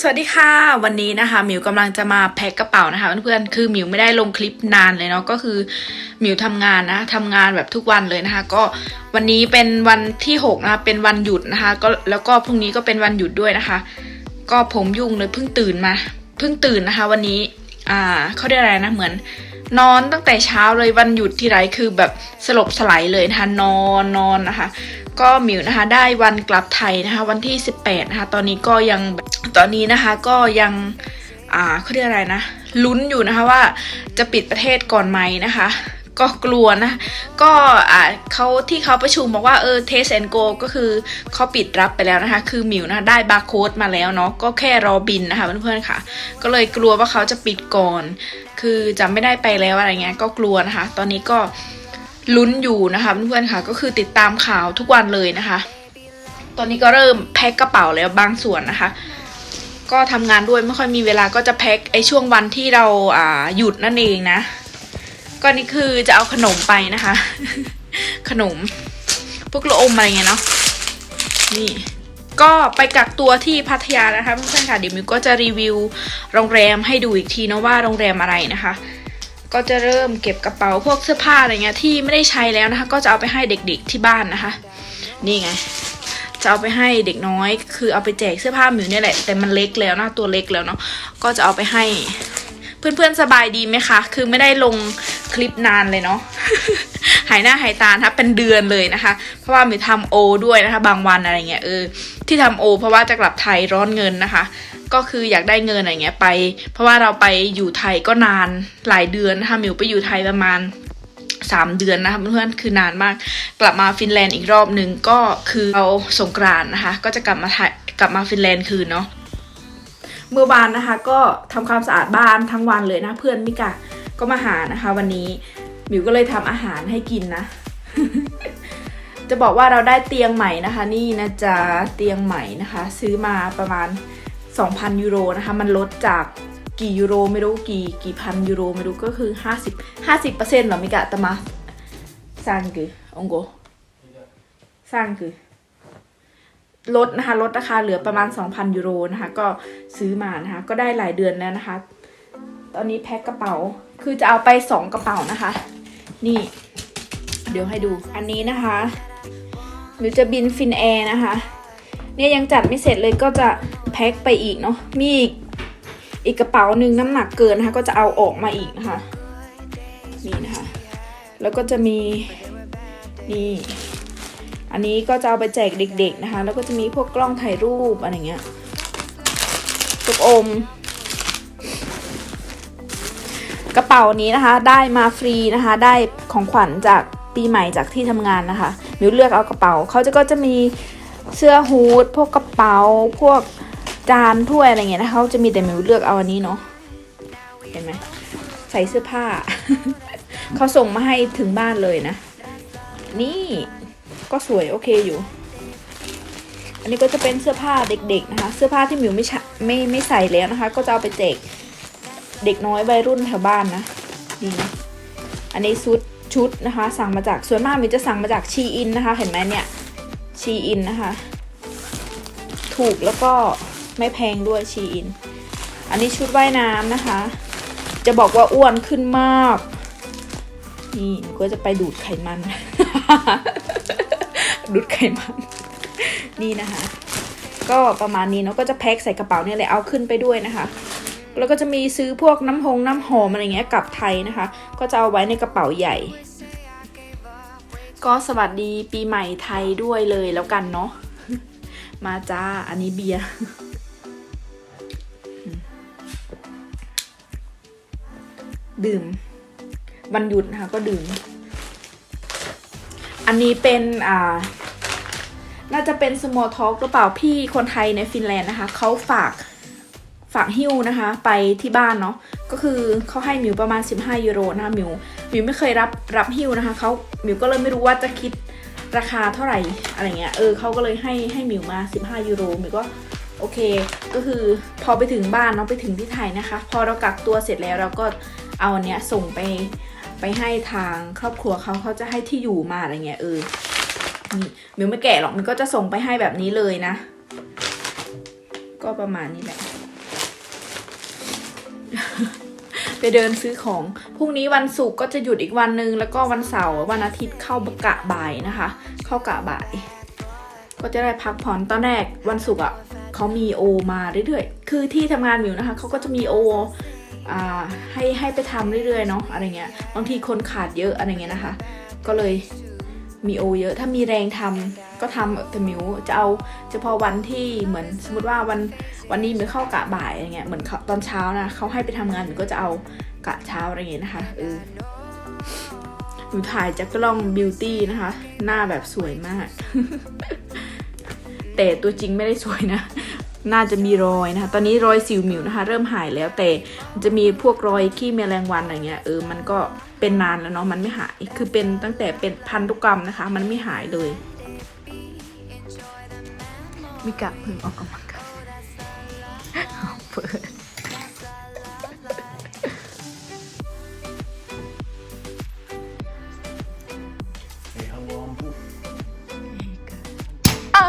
สวัสดีค่ะ วันนี้นะคะหมิวกำลังจะมาแพ็คกระเป๋านะคะเพื่อนๆคือหมิวไม่ได้ลงคลิปนานเลยเนาะก็คือหมิวทำงานนะทำงานแบบทุกวันเลยนะคะ ก็วันนี้เป็นวันที่หกนะคะเป็นวันหยุดนะคะก็แล้วก็พรุ่งนี้ก็เป็นวันหยุดด้วยนะคะ ก็ผมยุ่งเลยเพิ่งตื่นมาเพิ่งตื่นนะคะ วันนี้อ่าเขาเรียกอะไรนะเหมือน นอนตั้งแต่เช้าเลยวันหยุดที่ไรคือแบบสลบสลายเลยนะคะนอนนอนนะคะ ก็มิวนะคะได้วันกลับไทยนะคะ วันที่ 18นะคะตอนนี้ก็ยังตอนนี้นะคะก็ยังอ่าเขาเรียกอะไรนะลุ้นอยู่นะคะว่าจะปิดประเทศก่อนไหมนะคะ ก็กลัวนะ ก็อ่าเขาที่เขาประชุมบอกว่าเออเทสแอนโกก็คือเขาปิดรับไปแล้วนะคะ คือหมิวนะได้บาร์โค้ดมาแล้วเนาะก็แค่รอบินนะคะเพื่อนๆค่ะ ก็เลยกลัวว่าเขาจะปิดก่อน คือจะไม่ได้ไปแล้วอะไรเงี้ยก็กลัวนะคะ ตอนนี้ก็ลุ้นอยู่นะคะเพื่อนๆค่ะ ก็คือติดตามข่าวทุกวันเลยนะคะ ตอนนี้ก็เริ่มแพ็คกระเป๋าแล้วบางส่วนนะคะก็ทำงานด้วยไม่ค่อยมีเวลาก็จะแพ็คไอช่วงวันที่เราอ่าหยุดนั่นเองนะ ก็นี่คือจะเอาขนมไปนะคะ ขนม พวกโลอมอะไรเงี้ยเนาะนี่ ก็ไปกักตัวที่พัทยานะคะเพื่อนๆค่ะเดี๋ยวมิวก็จะรีวิวโรงแรมให้ดูอีกทีนะว่าโรงแรมอะไรนะคะ ก็จะเริ่มเก็บกระเป๋าพวกเสื้อผ้าอะไรเงี้ยที่ไม่ได้ใช้แล้วนะคะ ก็จะเอาไปให้เด็กๆที่บ้านนะคะ นี่ไงจะเอาไปให้เด็กน้อย คือเอาไปแจกเสื้อผ้าหมิวเนี่ยแหละแต่มันเล็กแล้วนะตัวเล็กแล้วเนาะก็จะเอาไปให้ เพื่อนๆสบายดีไหมคะ คือไม่ได้ลง คลิปนานเลยเนาะหายหน้าหายตานะคะเป็นเดือนเลยนะคะ เพราะว่ามีทำโอด้วยนะคะ บางวันอะไรเงี้ยเออที่ทำโอ เพราะว่าจะกลับไทยร้อนเงินนะคะ ก็คืออยากได้เงินอะไรเงี้ยไป เพราะว่าเราไปอยู่ไทยก็นานหลายเดือนนะคะมิวไปอยู่ไทยประมาณสามเดือนนะคะเพื่อนๆคือนานมาก กลับมาฟินแลนด์อีกรอบหนึ่งก็คือเอาสงกรานต์นะคะ ก็จะกลับมาไทยกลับมาฟินแลนด์คืนเนาะเมื่อวานนะคะ ก็ทำความสะอาดบ้านทั้งวันเลยนะเพื่อนมิกะ ก็มาหานะคะ วันนี้หมิวก็เลยทำอาหารให้กินนะ จะบอกว่าเราได้เตียงใหม่นะคะ นี่นะจ๊ะเตียงใหม่นะคะ ซื้อมาประมาณ 2,000 ยูโรนะคะ มันลดจากกี่ยูโรไม่รู้กี่กี่พันยูโรไม่รู้ก็คือ 50 50เปอร์เซ็นต์หรอมิกะตะมาสร้างคือองโกสร้างคือลดนะคะลดราคาเหลือประมาณ 2,000ยูโรนะคะ ก็ซื้อมานะคะ ก็ได้หลายเดือนแล้วนะคะ ตอนนี้แพ็คกระเป๋า คือจะเอาไป 2 กระเป๋านะคะ นี่ เดี๋ยวให้ดู อันนี้นะคะหรือจะบินฟินแอร์นะคะ เนี่ยยังจัดไม่เสร็จเลยก็จะแพ็คไปอีกเนาะ มีอีกอีกกระเป๋าหนึ่งน้ำหนักเกินนะคะ ก็จะเอาออกมาอีกนะคะ นี่นะคะ แล้วก็จะมีนี่ อันนี้ก็จะเอาไปแจกเด็ก ๆนะคะ แล้วก็จะมีพวกกล้องถ่ายรูปอะไรเงี้ยลูกอม กระเป๋านี้นะคะ ได้มาฟรีนะคะ ได้ของขวัญจากปีใหม่จากที่ทำงานนะคะมิวเลือกเอากระเป๋าเขาจะก็จะมีเสื้อฮูดพวกกระเป๋าพวกจานถ้วยอะไรเงี้ยนะคะเขาจะมีแต่มิวเลือกเอาอันนี้เนาะเห็นไหมใส่เสื้อผ้าเขาส่งมาให้ถึงบ้านเลยนะ นี่ก็สวยโอเคอยู่ อันนี้ก็จะเป็นเสื้อผ้าเด็กๆนะคะ เสื้อผ้าที่มิวไม่ใช้ไม่ไม่ใส่แล้วนะคะ ก็จะเอาไปแจก เด็กน้อยวัยรุ่นแถวบ้านนะนี่อันนี้ชุดชุดนะคะ สั่งมาจากส่วนมากมิวจะสั่งมาจากชีอินนะคะ เห็นไหมเนี่ยชีอินนะคะ ถูกแล้วก็ไม่แพงด้วยชีอิน อันนี้ชุดว่ายน้ำนะคะ จะบอกว่าอ้วนขึ้นมาก นี่หนูก็จะไปดูดไขมัน ดูดไขมัน นี่นะคะ ก็ประมาณนี้เนาะก็จะแพ็คใส่กระเป๋าเนี่ยแหละเอาขึ้นไปด้วยนะคะ แล้วก็จะมีซื้อพวกน้ำหงน้ำหอมอะไรเงี้ยกลับไทยนะคะ ก็จะเอาไว้ในกระเป๋าใหญ่ ก็สวัสดีปีใหม่ไทยด้วยเลยแล้วกันเนาะมาจ้าอันนี้เบียร์ดื่มวันหยุดนะคะก็ดื่ม อันนี้เป็นอ่า น่าจะเป็น small talk หรือเปล่าพี่คนไทยในฟินแลนด์นะคะเขาฝาก ฝากหิ้วนะคะไปที่บ้านเนาะก็คือเขาให้มิวประมาณ 15 ยูโรนะคะมิวมิวไม่เคยรับรับหิ้วนะคะเขามิวก็เลยไม่รู้ว่าจะคิดราคาเท่าไหร่อะไรเงี้ยเออเขาก็เลยให้ให้มิวมา 15 ยูโรมิวก็โอเค ก็คือพอไปถึงบ้านเนาะไปถึงที่ไทยนะคะ พอเรากักตัวเสร็จแล้วเราก็เอาอันเนี้ยส่งไปไปให้ทางครอบครัวเขาเขาจะให้ที่อยู่มาอะไรเงี้ยเออมิวไม่แกะหรอกมันก็จะส่งไปให้แบบนี้เลยนะ ก็ประมาณนี้แหละ ไปเดินซื้อของ พรุ่งนี้วันศุกร์ก็จะหยุดอีกวันหนึ่งแล้วก็วันเสาร์วันอาทิตย์เข้ากะบ่ายนะคะ เข้ากะบ่าย ก็จะได้พักผ่อนตอนแรกวันศุกร์อะเขามีโอมาเรื่อยๆ คือที่ทำงานมิวนะคะเขาก็จะมีโออ่าให้ให้ไปทำเรื่อยๆเนาะอะไรเงี้ย บางทีคนขาดเยอะอะไรเงี้ยนะคะ ก็เลย มีโอเยอะ ถ้ามีแรงทำก็ทำแต่มิวจะเอาเฉพาะวันที่เหมือนสมมติว่าวันวันนี้มิวเข้ากะบ่ายอะไรเงี้ยเหมือนตอนเช้านะเขาให้ไปทำงานมิวก็จะเอากะเช้าอะไรเงี้ยนะคะเออหนูถ่ายจากกล้องบิวตี้นะคะ หน้าแบบสวยมาก แต่ตัวจริงไม่ได้สวยนะน่าจะมีรอยนะคะ ตอนนี้รอยสิวหมิวนะคะ เริ่มหายแล้วแต่มันจะมีพวกรอยขี้แมลงวันอะไรเงี้ยเออมันก็ เป็นนานแล้วเนาะมันไม่หาย คือเป็นตั้งแต่เป็นพันธุกรรมนะคะ มันไม่หายเลย มีกะเพึ่งออกกำลังกายเอาเปิด Hey, how long? อ่า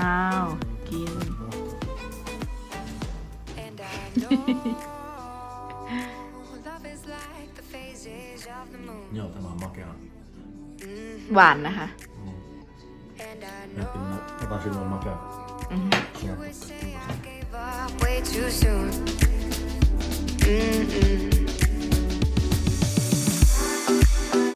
อ้าว กิน And I know love is like the phases of the moon. Ja, tämä on makea. หวานนะคะ And I Nyt know no, ota silloin makea. you would say I gave up way too soon. Mm-mm.